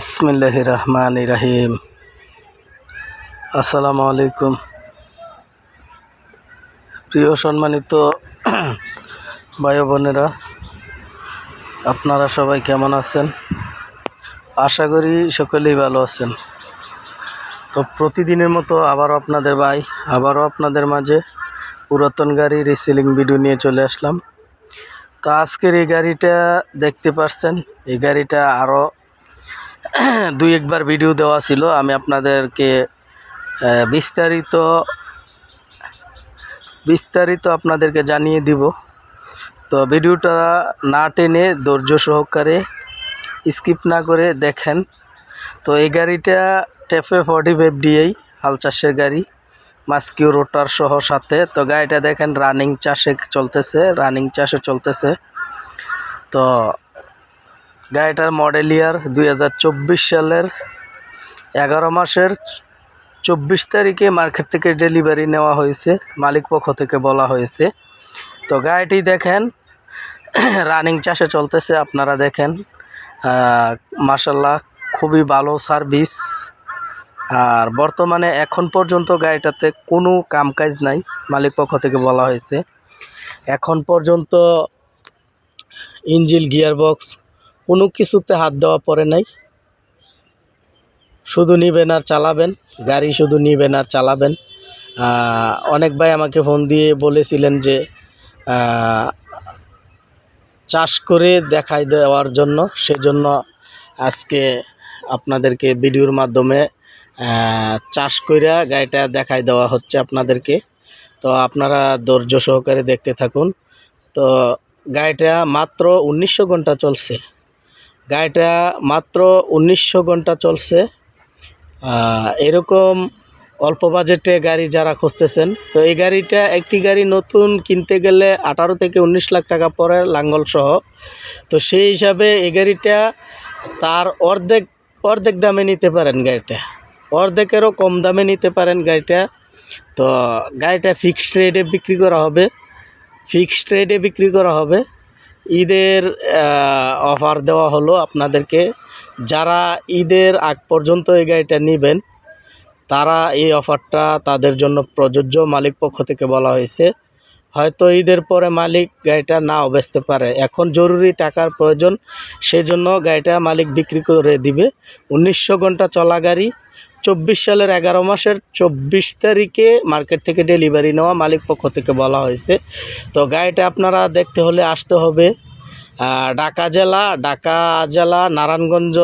ইসমিল্লাহ রহমান রাহিম আসসালামু আলাইকুম প্রিয় সম্মানিত ভাই বোনেরা আপনারা সবাই কেমন আছেন? আশা করি সকলেই ভালো আছেন। তো প্রতিদিনের মতো আবারও আপনাদের ভাই, আবারও আপনাদের মাঝে পুরাতন গাড়ি রিসেলিং ভিডিও নিয়ে চলে আসলাম। তো আজকের এই গাড়িটা দেখতে পাচ্ছেন এই গাড়িটা আরও দুই একবার ভিডিও দেওয়া ছিল। আমি আপনাদেরকে বিস্তারিত বিস্তারিত আপনাদেরকে জানিয়ে দিব। তো ভিডিওটা না টেনে ধৈর্য সহকারে স্কিপ না করে দেখেন। তো এই গাড়িটা টেফে ফর্টি ফাইভ ডিআই হাল চাষের গাড়ি, মাস্কিউ রোটার সহ সাথে। তো গাড়িটা দেখেন, রানিং চাষে চলতেছে, রানিং চাষে চলতেছে। তো গাড়িটার মডেল ইয়ার দুই হাজার চব্বিশ সালের এগারো মাসের চব্বিশ তারিখে মার্কেট থেকে ডেলিভারি নেওয়া হয়েছে, মালিক পক্ষ থেকে বলা হয়েছে। তো গাড়িটি দেখেন রানিং চাষে চলতেছে, আপনারা দেখেন মাসাল্লাহ খুবই ভালো সার্ভিস আর বর্তমানে এখন পর্যন্ত গাড়িটাতে কোনো কামকাজ নাই, মালিক পক্ষ থেকে বলা হয়েছে। এখন পর্যন্ত ইঞ্জিল গিয়ার বক্স কোনো কিছুতে হাত দেওয়া পড়ে নাই। শুধু নিবেন আর চালাবেন, গাড়ি শুধু নিবেন আর চালাবেন। অনেক ভাই আমাকে ফোন দিয়ে বলেছিলেন যে চাষ করে দেখাই দেওয়ার জন্য। সেজন্য আজকে আপনাদেরকে ভিডিওর মাধ্যমে চাষ কইরা গাড়িটা দেখাই দেওয়া হচ্ছে আপনাদেরকে। তো আপনারা ধৈর্য সহকারে দেখতে থাকুন। তো গাড়িটা মাত্র উনিশশো ঘণ্টা চলছে। গাড়িটা মাত্র উনিশশো ঘণ্টা চলছে। এরকম অল্প বাজেটে গাড়ি যারা খুঁজতেছেন, তো এই গাড়িটা একটি গাড়ি নতুন কিনতে গেলে আঠারো থেকে উনিশ লাখ টাকা পরে লাঙ্গল সহ। তো সেই হিসাবে এই গাড়িটা তার অর্ধেক অর্ধেক দামে নিতে পারেন গাড়িটা। অর্ধেকেরও কম দামে নিতে পারেন গাড়িটা। তো গাড়িটা ফিক্সড রেটে বিক্রি করা হবে। ফিক্সড রেটে বিক্রি করা হবে। ঈদের অফার দেওয়া হলো আপনাদেরকে। যারা ঈদের আগ পর্যন্ত এই গাড়িটা নেবেন, তারা এই অফারটা তাদের জন্য প্রযোজ্য মালিক পক্ষ থেকে বলা হয়েছে। হয়তো ঈদের পরে মালিক গাড়িটা নাও বেচতে পারে। এখন জরুরি টাকার প্রয়োজন, সেজন্য গাড়িটা মালিক বিক্রি করে দিবে। উনিশশো ঘণ্টা চলা গাড়ি চব্বিশ সালের এগারো মাসের চব্বিশ তারিখে মার্কেট থেকে ডেলিভারি নেওয়া মালিক পক্ষ থেকে বলা হয়েছে। তো গাড়িটা আপনারা দেখতে হলে আসতে হবে। ঢাকা জেলা ঢাকা জেলা, নারায়ণগঞ্জ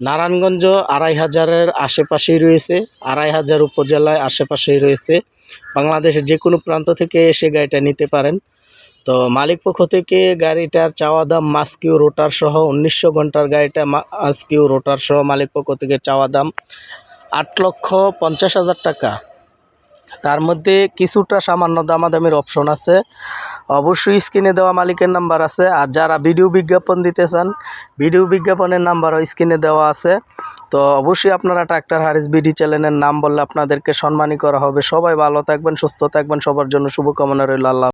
নারায়ণগঞ্জ আড়াই হাজারের আশেপাশেই রয়েছে। আড়াই হাজার উপজেলায় আশেপাশেই রয়েছে। বাংলাদেশের যে কোনো প্রান্ত থেকে এসে গাড়িটা নিতে পারেন। তো মালিক পক্ষ থেকে গাড়িটার চাওয়া দাম, মাস্কিউ রোটার সহ উনিশশো ঘণ্টার গাড়িটা মাস্কিউ রোটার সহ মালিক পক্ষ থেকে চাওয়া দাম আট লক্ষ পঞ্চাশ হাজার টাকা। তার মধ্যে কিছুটা সামান্য দামাদামির অপশন আছে। অবশ্যই স্ক্রিনে দেওয়া মালিকের নাম্বার আছে। আর যারা ভিডিও বিজ্ঞাপন দিতে চান, ভিডিও বিজ্ঞাপনের নাম্বারও স্ক্রিনে দেওয়া আছে। তো অবশ্যই আপনারা ট্রাক্টর হারিস বিডি চ্যানেলের নাম বললে আপনাদেরকে সম্মানী করা হবে। সবাই ভালো থাকবেন, সুস্থ থাকবেন। সবার জন্য শুভকামনা রইল। আল্লাহ